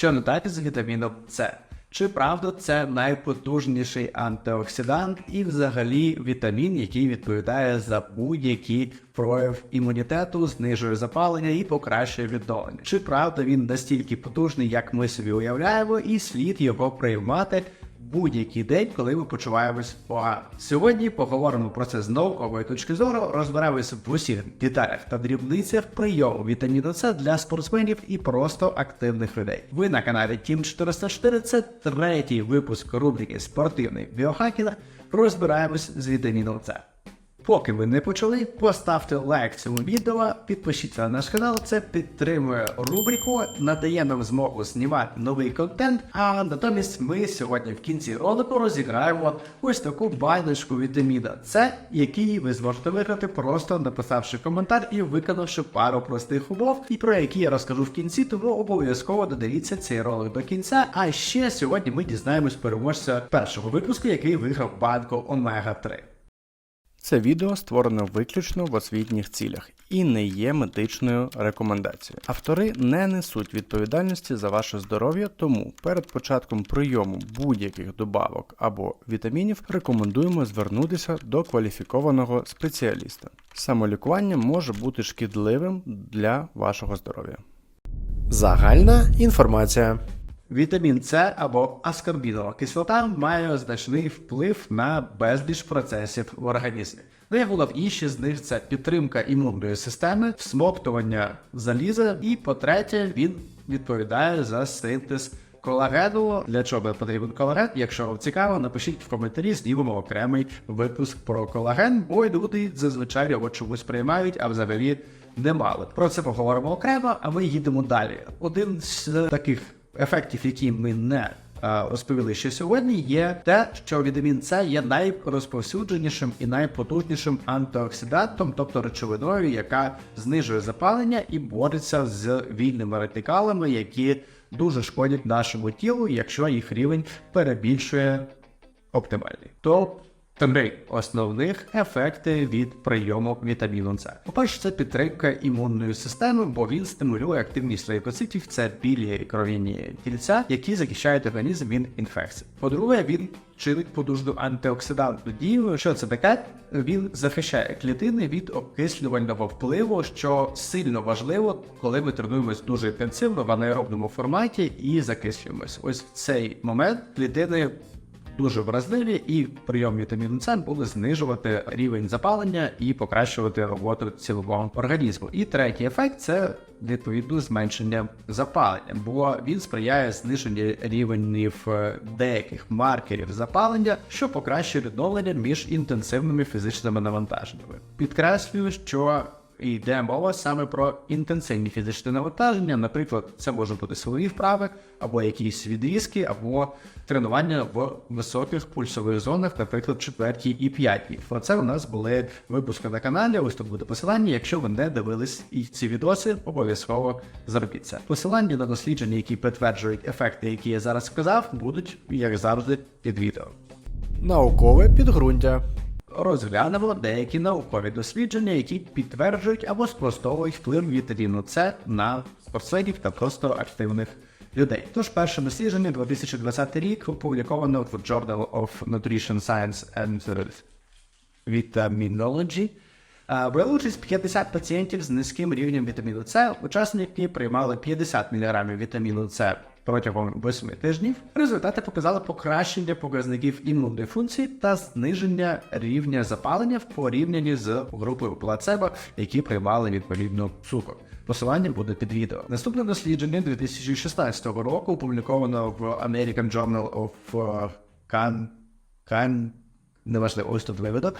Що не так з вітаміном С? Чи правда це найпотужніший антиоксидант і взагалі вітамін, який відповідає за будь-який прояв імунітету, знижує запалення і покращує відновлення? Чи правда він настільки потужний, як ми собі уявляємо, і слід його приймати будь-який день, коли ми почуваємось погано? Сьогодні поговоримо про це з наукової точки зору, розберемося в усіх деталях та дрібницях прийому вітаміну С для спортсменів і просто активних людей. Ви на каналі Тім 404, це третій випуск рубрики Спортивний біохакінг. Розбираємось з вітаміном С. Поки ви не почали, поставте лайк цьому відео, підпишіться на наш канал, це підтримує рубрику, надає нам змогу знімати новий контент. А натомість ми сьогодні в кінці ролику розіграємо ось таку баночку вітаміна С, який ви зможете виграти, просто написавши коментар і виконавши пару простих умов, і про які я розкажу в кінці, тому обов'язково додивіться цей ролик до кінця. А ще сьогодні ми дізнаємось переможця першого випуску, який виграв банку Омега 3. Це відео створено виключно в освітніх цілях і не є медичною рекомендацією. Автори не несуть відповідальності за ваше здоров'я, тому перед початком прийому будь-яких добавок або вітамінів рекомендуємо звернутися до кваліфікованого спеціаліста. Самолікування може бути шкідливим для вашого здоров'я. Загальна інформація. Вітамін С або аскорбінова кислота має значний вплив на безліч процесів в організмі. Найголовніші з них це підтримка імунної системи, всмоктування заліза, і по-третє, він відповідає за синтез колагену. Для чого потрібен колаген? Якщо вам цікаво, напишіть в коментарі, знімемо окремий випуск про колаген, бо люди зазвичай його чомусь приймають, а взагалі не мали. Про це поговоримо окремо, а ми їдемо далі. Один з таких ефектів, які ми не е, розповіли ще сьогодні, є те, що вітамін С є найрозповсюдженішим і найпотужнішим антиоксидантом, тобто речовиною, яка знижує запалення і бореться з вільними радикалами, які дуже шкодять нашому тілу, якщо їх рівень перебільшує оптимальний. То Три основних ефекти від прийому вітаміну С. По-перше, це підтримка імунної системи, бо він стимулює активність лейкоцитів, це білі кров'яні тільця, які захищають організм від інфекцій. По-друге, він чинить подужну антиоксидантну дію. Що це таке? Він захищає клітини від окислювального впливу, що сильно важливо, коли ми тренуємось дуже інтенсивно в анаеробному форматі і закислюємось. Ось в цей момент клітини дуже вразливі, і прийом вітаміну С буде знижувати рівень запалення і покращувати роботу цілого організму. І третій ефект це відповідно зменшення запалення, бо він сприяє зниженню рівнів е, деяких маркерів запалення, що покращує відновлення між інтенсивними фізичними навантаженнями. Підкреслюю, що йде мова саме про інтенсивні фізичні навантаження. Наприклад, це може бути силові вправи, або якісь відрізки, або тренування в високих пульсових зонах, наприклад, четвертій і п'ятій. Про це у нас були випуски на каналі. Ось тут буде посилання. Якщо ви не дивились і ці відоси, обов'язково зробіть це. Посилання на дослідження, які підтверджують ефекти, які я зараз сказав, будуть як завжди під відео. Наукове підґрунтя. Розглянемо деякі наукові дослідження, які підтверджують або спростовують вплив вітаміну С на спортсменів та просто активних людей. Тож перше дослідження 2020 рік опубліковано в Journal of Nutrition Science and Vitaminology. Брали участь 50 пацієнтів з низьким рівнем вітаміну С. Учасники приймали 50 мг вітаміну С протягом 8 тижнів. Результати показали покращення показників імунної функції та зниження рівня запалення в порівнянні з групою плацебо, які приймали відповідно цукор. Посилання буде під відео. Наступне дослідження 2016 року опубліковано в American Journal of uh, Can... Can... Неважливо, ось тут виведок.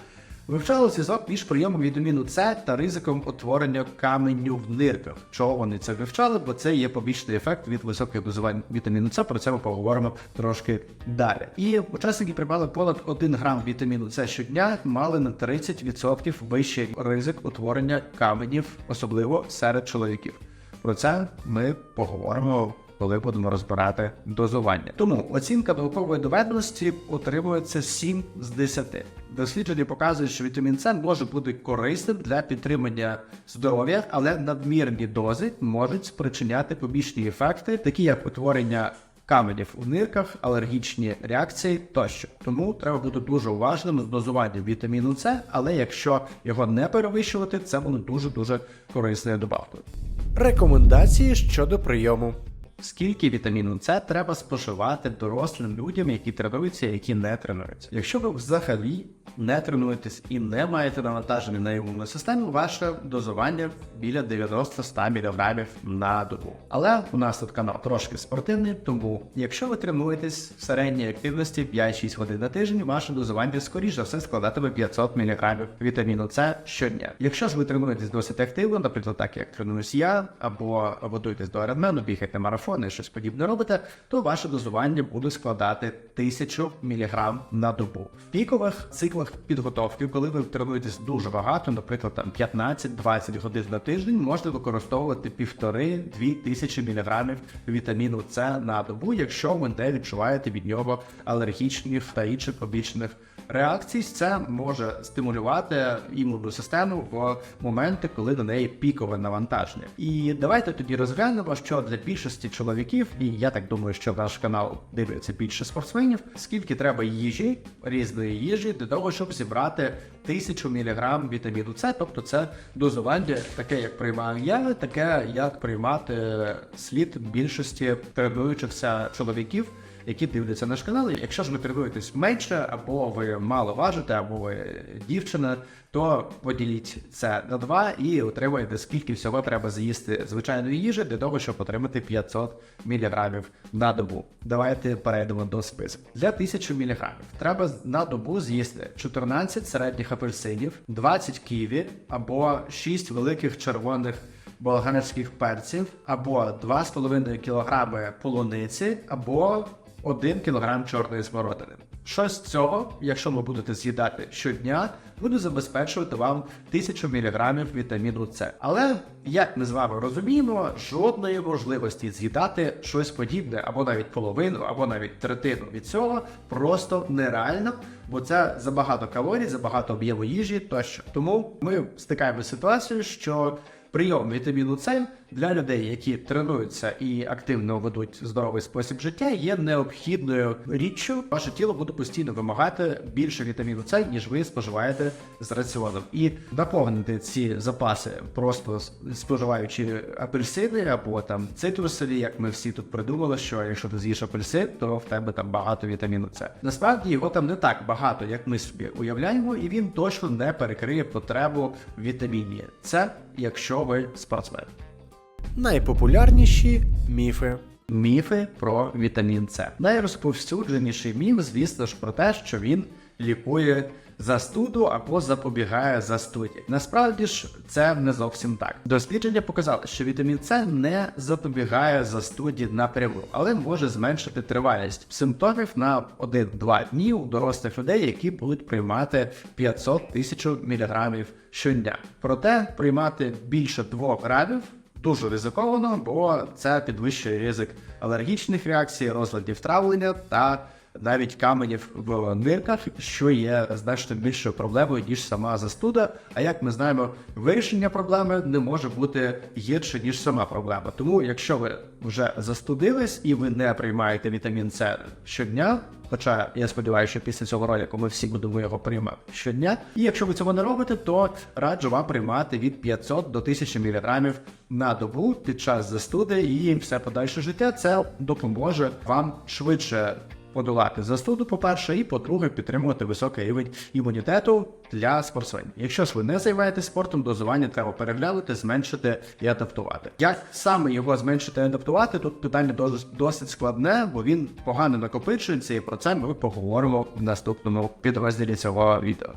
Вивчали зв'язок між прийомом вітаміну С та ризиком утворення каменю в нирках. Чого вони це вивчали? Бо це є побічний ефект від високих дозувань вітаміну С. Про це ми поговоримо трошки далі. І учасники приймали понад 1 грам вітаміну С щодня, мали на 30% вищий ризик утворення каменів, особливо серед чоловіків. Про це ми поговоримо коли будемо розбирати дозування. Тому оцінка наукової доведеності отримується 7 з 10. Дослідження показують, що вітамін С може бути корисним для підтримання здоров'я, але надмірні дози можуть спричиняти побічні ефекти, такі як утворення каменів у нирках, алергічні реакції тощо. Тому треба бути дуже уважним з дозуванням вітаміну С, але якщо його не перевищувати, це буде дуже дуже корисною добавкою. Рекомендації щодо прийому. Скільки вітаміну С треба споживати дорослим людям, які тренуються, які не тренуються? Якщо ви взагалі не тренуєтесь і не маєте навантаження на імунну систему, ваше дозування біля 90-100 мг на добу. Але у нас тут канал трошки спортивний, тому якщо ви тренуєтесь в середній активності 5-6 годин на тиждень, ваше дозування скоріш за все складатиме 500 мг вітаміну С щодня. Якщо ж ви тренуєтесь досить активно, наприклад, так як тренуюсь я, або готуєтесь до Ironman, бігаєте марафони, щось подібне робите, то ваше дозування буде складати 1000 мг на добу. В пікових циклах підготовки, коли ви тренуєтесь дуже багато, наприклад, там 15-20 годин на тиждень, можна використовувати півтори-дві тисячі міліграмів вітаміну С на добу, якщо ви не відчуваєте від нього алергічних та інших побічних реакцій. Це може стимулювати імунну систему в моменти, коли до неї пікове навантаження. І давайте тоді розглянемо, що для більшості чоловіків, і я так думаю, що наш канал дивиться більше спортсменів, скільки треба їжі, різної їжі для того, щоб зібрати тисячу міліграм вітаміну С, тобто це дозування таке, як приймаю я, таке як приймати слід більшості тренуючихся чоловіків які дивляться наш канал. Якщо ж ви тренуєтесь менше, або ви мало важите, або ви дівчина, то поділіть це на два і отримаєте, скільки всього треба з'їсти звичайної їжі для того, щоб отримати 500 мг на добу. Давайте перейдемо до списку. Для 1000 мг треба на добу з'їсти 14 середніх апельсинів, 20 ківі або 6 великих червоних болгарських перців, або 2,5 кг полуниці, або 1 кг чорної смородини. Щось з цього, якщо ви будете з'їдати щодня, буде забезпечувати вам 1000 мг вітаміну С. Але, як ми з вами розуміємо, жодної можливості з'їдати щось подібне, або навіть половину, або навіть третину від цього просто нереально, бо це забагато калорій, забагато об'єму їжі тощо. Тому ми стикаємося з ситуацією, що Прийом вітаміну С для людей, які тренуються і активно ведуть здоровий спосіб життя, є необхідною річчю. Ваше тіло буде постійно вимагати більше вітаміну С, ніж ви споживаєте з раціоном. І наповнити ці запаси, просто споживаючи апельсини або там цитрусові, як ми всі тут придумали, що якщо ти з'їш апельсин, то в тебе там багато вітаміну С. Насправді його там не так багато, як ми собі уявляємо, і він точно не перекриє потребу вітаміні С, якщо ви спортсмен. Найпопулярніші міфи. Міфи про вітамін С. Найрозповсюдженіший міф, звісно ж, про те, що він лікує застуду або запобігає застуді. Насправді ж це не зовсім так. Дослідження показали, що вітамін С не запобігає застуді напряму, але може зменшити тривалість симптомів на 1-2 дні у дорослих людей, які будуть приймати 500 тисяч міліграмів щодня. Проте приймати більше 2 грамів Дуже ризиковано, бо це підвищує ризик алергічних реакцій, розладів травлення та навіть каменів в нирках, що є значно більшою проблемою, ніж сама застуда. А як ми знаємо, вирішення проблеми не може бути гірше, ніж сама проблема. Тому, якщо ви вже застудились і ви не приймаєте вітамін С щодня, Хоча я сподіваюся, що після цього ролику ми всі будемо його приймати щодня. І якщо ви цього не робите, то раджу вам приймати від 500 до 1000 мг на добу під час застуди і все подальше життя. Це допоможе вам швидше подолати застуду, по-перше, і по-друге, підтримувати високий рівень імунітету для спортсменів. Якщо ж ви не займаєтесь спортом, дозування треба переглянути, зменшити і адаптувати. Як саме його зменшити і адаптувати? Тут питання досить складне, бо він погано накопичується, і про це ми поговоримо в наступному підрозділі цього відео.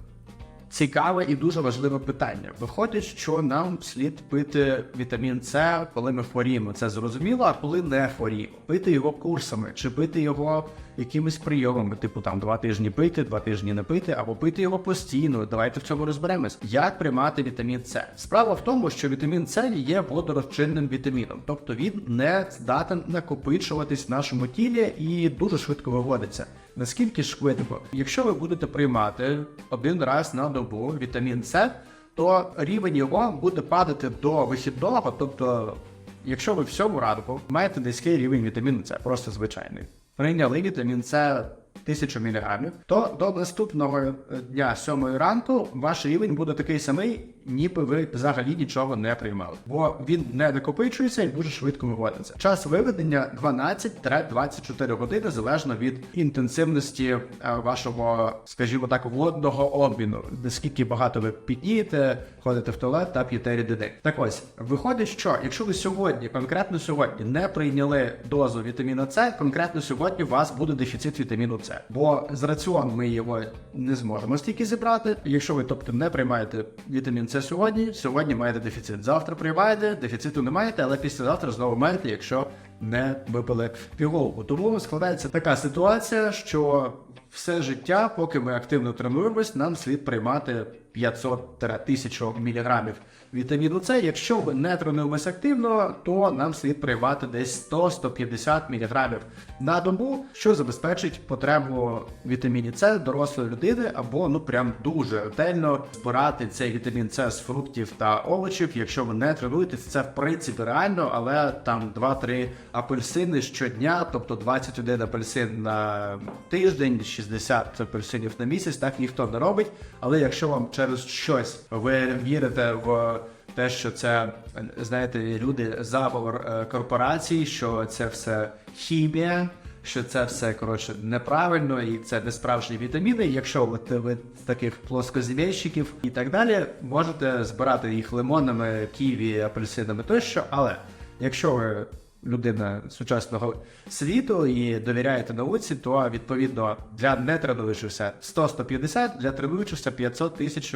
Цікаве і дуже важливе питання. Виходить, що нам слід пити вітамін С, коли ми хворіємо. Це зрозуміло, а коли не хворіємо. Пити його курсами, чи пити його якимись прийомами, типу там два тижні пити, два тижні не пити, або пити його постійно. Давайте в цьому розберемось. Як приймати вітамін С? Справа в тому, що вітамін С є водорозчинним вітаміном, тобто він не здатен накопичуватись в нашому тілі і дуже швидко виводиться. Наскільки швидко? Якщо ви будете приймати один раз на добу вітамін С, то рівень його буде падати до вихідного. Тобто, якщо ви всьому ранку маєте низький рівень вітаміну С, просто звичайний, прийняли вітамін С 1000 мг, то до наступного е, дня 7 ранку ваш рівень буде такий самий, ніби ви взагалі нічого не приймали, бо він не накопичується і дуже швидко виводиться. Час виведення 12-24 години залежно від інтенсивності е, вашого, скажімо так, водного обміну. Наскільки багато ви піднієте, ходите в туалет та п'єте рідини. Так ось виходить, що якщо ви сьогодні, конкретно сьогодні, не прийняли дозу вітаміну С, конкретно сьогодні у вас буде дефіцит вітаміну С. Бо з раціону ми його не зможемо стільки зібрати. Якщо ви, тобто, не приймаєте вітамін С сьогодні, сьогодні маєте дефіцит. Завтра приймаєте, дефіциту не маєте, але післязавтра знову маєте, якщо не випили пігулку. Тому складається така ситуація, що все життя, поки ми активно тренуємось, нам слід приймати 500-1000 мг вітаміну С. Якщо ми не тренуємось активно, то нам слід приймати десь 100-150 мг на добу, що забезпечить потребу вітаміні С дорослої людини, або ну прям дуже ретельно збирати цей вітамін С з фруктів та овочів. Якщо ви не тренуєтесь, це в принципі реально, але там 2-3 апельсини щодня, тобто 21 апельсин на тиждень, 60 апельсинів на місяць, так ніхто не робить. Але якщо вам через щось ви вірите в те, що це знаєте, люди заговор е, корпорацій, що це все хімія. Що це все коротше неправильно і це не справжні вітаміни. Якщо от ви таких плоскозмійщиків і так далі, можете збирати їх лимонами, ківі, апельсинами тощо. Але якщо ви людина сучасного світу і довіряєте науці, то відповідно для нетренуючихся 100-150, для тренуючихся 500 тисяч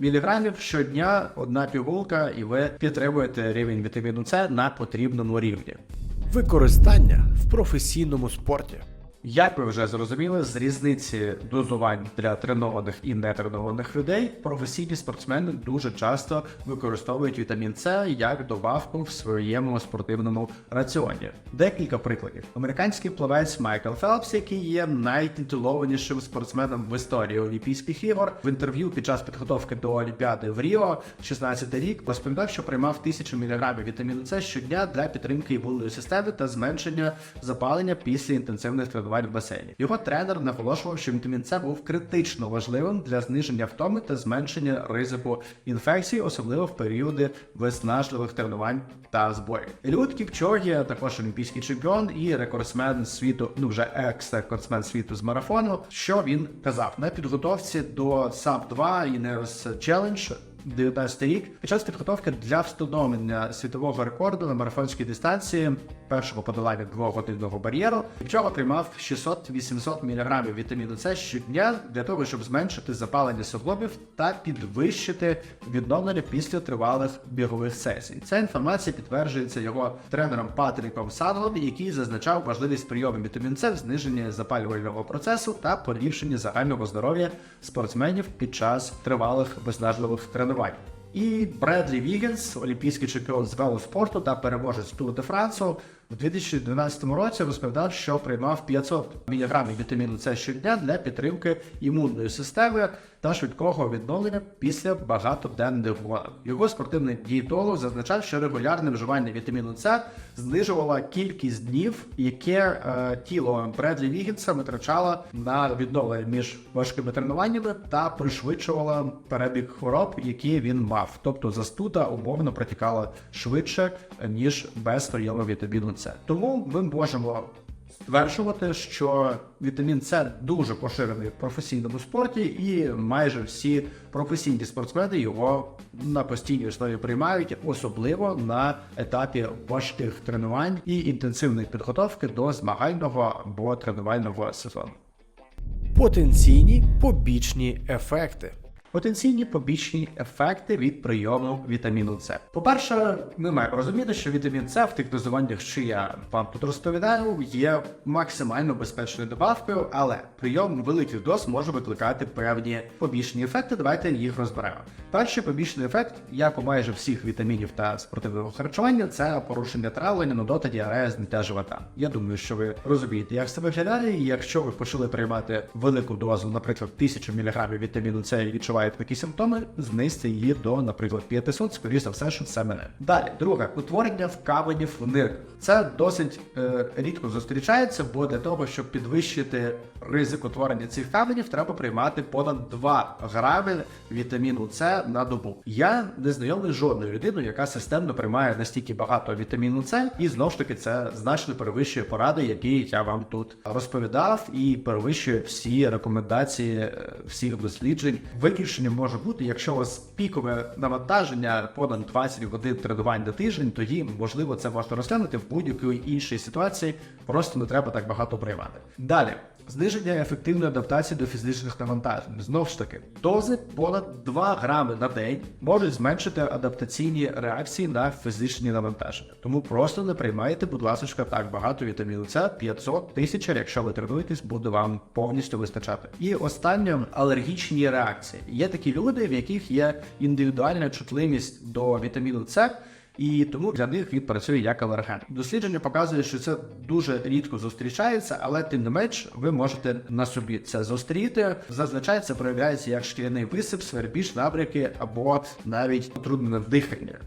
міліграмів щодня одна пігулка, і ви підтримуєте рівень вітаміну С на потрібному рівні. Використання в професійному спорті. Як ви вже зрозуміли, з різниці дозувань для тренованих і нетренованих людей професійні спортсмени дуже часто використовують вітамін С як добавку в своєму спортивному раціоні. Декілька прикладів: американський плавець Майкл Фелпс, який є найтитулованішим спортсменом в історії Олімпійських ігор, в інтерв'ю під час підготовки до Олімпіади в Ріо, 16 рік, розповідав, що приймав тисячу міліграмів вітаміну С щодня для підтримки імунної системи та зменшення запалення після інтенсивних тренувань тренувань в басейні. Його тренер наголошував, що вітамін С був критично важливим для зниження втоми та зменшення ризику інфекцій, особливо в періоди виснажливих тренувань та зборів. Люд Кіпчогі також олімпійський чемпіон і рекордсмен світу, ну вже екс-рекордсмен світу з марафону. Що він казав на підготовці до САП 2 і Челендж 2019 рік під час підготовки для встановлення світового рекорду на марафонській дистанції першого подолання двогодинного бар'єру, чого приймав 600-800 мг вітаміну С щодня для того, щоб зменшити запалення суглобів та підвищити відновлення після тривалих бігових сесій. Ця інформація підтверджується його тренером Патріком Санглом, який зазначав важливість прийому вітамін С в зниженні запалювального процесу та поліпшенні загального здоров'я спортсменів під час тривалих виснажливих тренувань. І Бредлі Вігенс, олімпійський чемпіон з велоспорту та переможець Тур де Франсу, в 2012 році розповідав, що приймав 500 мг вітаміну С щодня для підтримки імунної системи та швидкого відновлення після багатоденних гонок. Його спортивний дієтолог зазначав, що регулярне вживання вітаміну С знижувало кількість днів, яке е, тіло Бредлі Вігінса витрачало на відновлення між важкими тренуваннями та пришвидшувало перебіг хвороб, які він мав. Тобто застуда умовно протікала швидше ніж без прийому вітаміну С. Тому ми можемо стверджувати, що вітамін С дуже поширений в професійному спорті, і майже всі професійні спортсмени його на постійній основі приймають, особливо на етапі важких тренувань і інтенсивної підготовки до змагального або тренувального сезону. Потенційні побічні ефекти. Потенційні побічні ефекти від прийому вітаміну С. По-перше, ми маємо розуміти, що вітамін С в тих дозуваннях, що я вам тут розповідаю, є максимально безпечною добавкою, але прийом великих доз може викликати певні побічні ефекти. Давайте їх розберемо. Перший побічний ефект, як у майже всіх вітамінів та спортивного харчування, це порушення травлення, нудота, діарея, зняття живота. Я думаю, що ви розумієте, як це виглядає. І якщо ви почали приймати велику дозу, наприклад, 1000 мг вітаміну С і відчуваєте такі симптоми, знизьте її до, наприклад, 500, скоріше за все, що це мене. Далі, друге, утворення вкаменів в нирках. Це досить е, рідко зустрічається, бо для того, щоб підвищити ризик утворення цих каменів, треба приймати понад 2 грами вітаміну С на добу. Я не знайомий жодною людиною, яка системно приймає настільки багато вітаміну С, і знову ж таки це значно перевищує поради, які я вам тут розповідав, і перевищує всі рекомендації е, всіх досліджень. Виключенням може бути, якщо у вас пікове навантаження понад 20 годин тренувань на тиждень, тоді можливо це можна розглянути в будь-якій іншій ситуації. Просто не треба так багато приймати. Далі. Зниження ефективної адаптації до фізичних навантажень. Знову ж таки, дози понад 2 грами на день можуть зменшити адаптаційні реакції на фізичні навантаження. Тому просто не приймайте, будь ласка, так багато вітаміну С, 500 тисяч, якщо ви тренуєтесь, буде вам повністю вистачати. І останнє алергічні реакції. Є такі люди, в яких є індивідуальна чутливість до вітаміну С. І тому для них він працює як алерген. Дослідження показує, що це дуже рідко зустрічається, але тим не менш ви можете на собі це зустріти. Зазвичай це проявляється як шкіряний висип, свербіж, набряки або навіть утруднене дихання.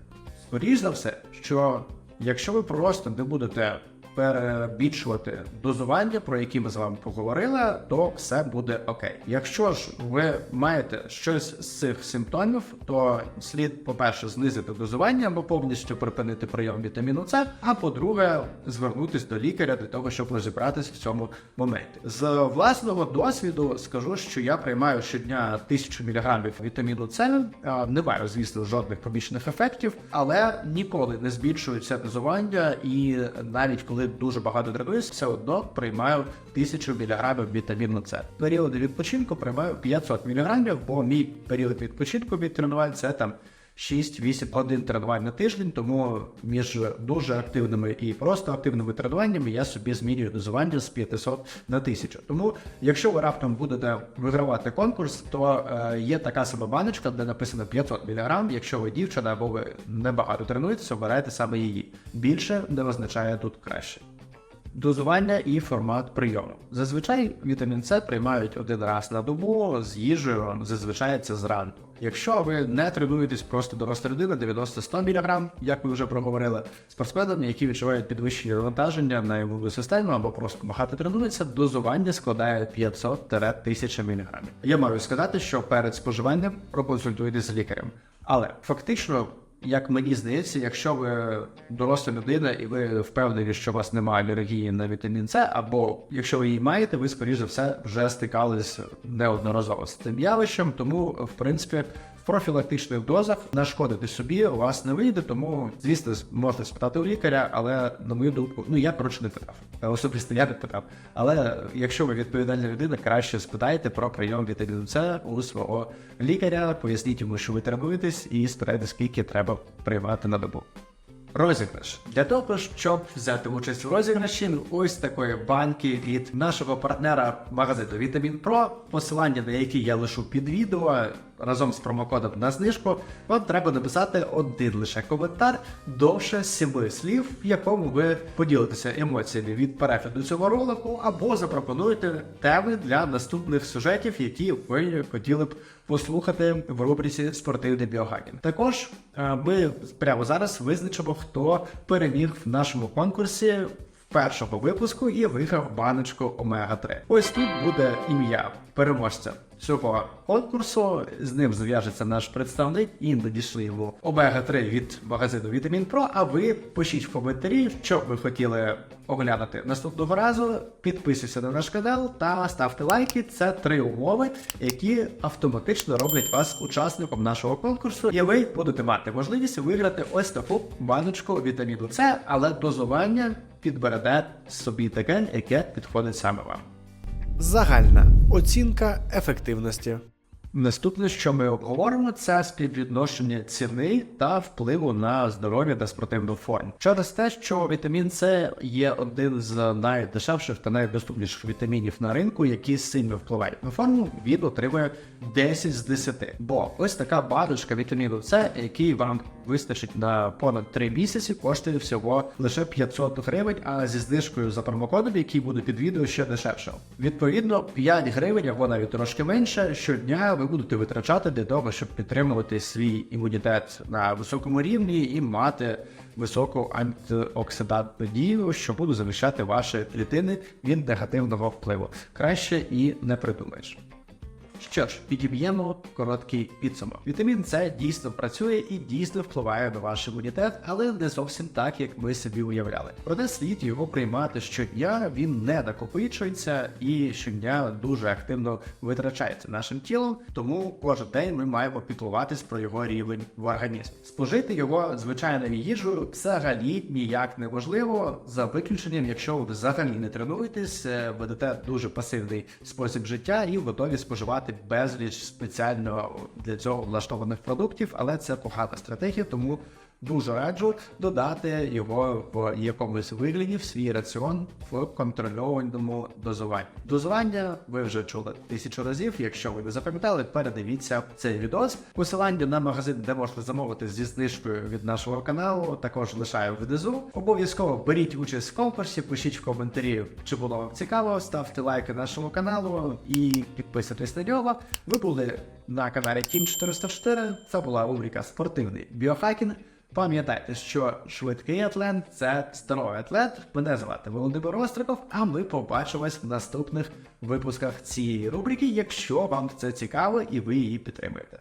Скоріш за все, що якщо ви просто не будете перебільшувати дозування, про які ми з вами поговорили, то все буде окей. Якщо ж ви маєте щось з цих симптомів, то слід, по-перше, знизити дозування або повністю припинити прийом вітаміну С, а по-друге, звернутися до лікаря для того, щоб розібратися в цьому моменті. З власного досвіду скажу, що я приймаю щодня 1000 мг вітаміну С. Не маю, звісно, жодних побічних ефектів, але ніколи не збільшується дозування, і навіть коли дуже багато тренуюсь, все одно приймаю 1000 мг вітаміну С. Періоди відпочинку приймаю 500 мг, бо мій період відпочинку від тренувань це там 6-8 годин тренувань на тиждень, тому між дуже активними і просто активними тренуваннями я собі змінюю дозування з 500 на 1000. Тому, якщо ви раптом будете вигравати конкурс, то е, є така сама баночка, де написано 500 мг. Якщо ви дівчина або ви небагато тренуєтеся, обирайте саме її. Більше не означає тут краще. Дозування і формат прийому. Зазвичай вітамін С приймають один раз на добу з їжею, зазвичай це зранку. Якщо ви не тренуєтесь просто доросла людина 90-100 мг, як ми вже проговорили, спортсменами, які відчувають підвищення навантаження на імунну систему або просто багато тренуються, дозування складає 500-1000 мг. Я маю сказати, що перед споживанням проконсультуйтесь з лікарем. Але фактично як мені здається, якщо ви доросла людина і ви впевнені, що у вас немає алергії на вітамін С, або якщо ви її маєте, ви скоріш за все вже стикались неодноразово з цим явищем, тому в принципі. Профілактичних дозах нашкодити собі у вас не вийде, тому звісно можете спитати у лікаря, але на мою думку, ну я коротше не питав. Особисто я не питав. Але якщо ви відповідальна людина, краще спитайте про прийом вітаміну С у свого лікаря, поясніть йому, що ви тренуєтесь, і спитайте, скільки треба приймати на добу. Розіграш для того, щоб взяти участь у розіграші ось такої банки від нашого партнера магазину Vitamin Pro, посилання на який я лишу під відео разом з промокодом на знижку, вам треба написати один лише коментар довше сіми слів, в якому ви поділитеся емоціями від перегляду цього ролику, або запропонуєте теми для наступних сюжетів, які ви хотіли б послухати в рубриці Спортивний біогакінг. Також е, ми прямо зараз визначимо, хто переміг в нашому конкурсі. Першого випуску і виграв баночку Омега 3. Ось тут буде ім'я переможця цього конкурсу. З ним зв'яжеться наш представник і надійшли йому Омега 3 від магазину Vitamin Pro. А ви пишіть в коментарі, що ви хотіли оглянути наступного разу. Підписуйся на наш канал та ставте лайки. Це три умови, які автоматично роблять вас учасником нашого конкурсу. І ви будете мати можливість виграти ось таку баночку вітаміну С, але дозування підберете собі таке, яке підходить саме вам. Загальна оцінка ефективності. Наступне, що ми обговоримо, це співвідношення ціни та впливу на здоров'я та спортивну форму. Через те, що вітамін С є один з найдешевших та найдоступніших вітамінів на ринку, які сильно впливають на форму, він отримує 10 з 10. Бо ось така баночка вітаміну С, який вам вистачить на понад 3 місяці, коштує всього лише 500 гривень, а зі знижкою за промокодом, який буде під відео, ще дешевше. Відповідно, 5 гривень або навіть трошки менше щодня ви будете витрачати для того, щоб підтримувати свій імунітет на високому рівні і мати високу антиоксидантну дію, що буде захищати ваші клітини від негативного впливу. Краще і не придумаєш. Що ж, підіб'ємо короткий підсумок. Вітамін С дійсно працює і дійсно впливає на ваш імунітет, але не зовсім так, як ми собі уявляли. Проте слід його приймати щодня, він не накопичується і щодня дуже активно витрачається нашим тілом. Тому кожен день ми маємо піклуватись про його рівень в організмі. Спожити його звичайною їжею взагалі ніяк неможливо, за виключенням, якщо ви взагалі не тренуєтесь, е, ведете дуже пасивний спосіб життя і готові споживати безліч спеціально для цього влаштованих продуктів, але це погана стратегія, тому дуже раджу додати його в якомусь вигляді в свій раціон в контрольованому дозуванні. Дозування ви вже чули тисячу разів. Якщо ви не запам'ятали, передивіться цей відос. Посилання на магазин, де можна замовити зі знижкою від нашого каналу, також лишаю внизу. Обов'язково беріть участь в конкурсі, пишіть в коментарі, чи було вам цікаво, ставте лайки нашому каналу і підписуйтесь на нього. Ви були на каналі Team 404. Це була рубрика Спортивний біохакінг. Пам'ятайте, що швидкий атлет це здоровий атлет. Мене звати Володимир Остриков, а ми побачимось в наступних випусках цієї рубрики, якщо вам це цікаво і ви її підтримуєте.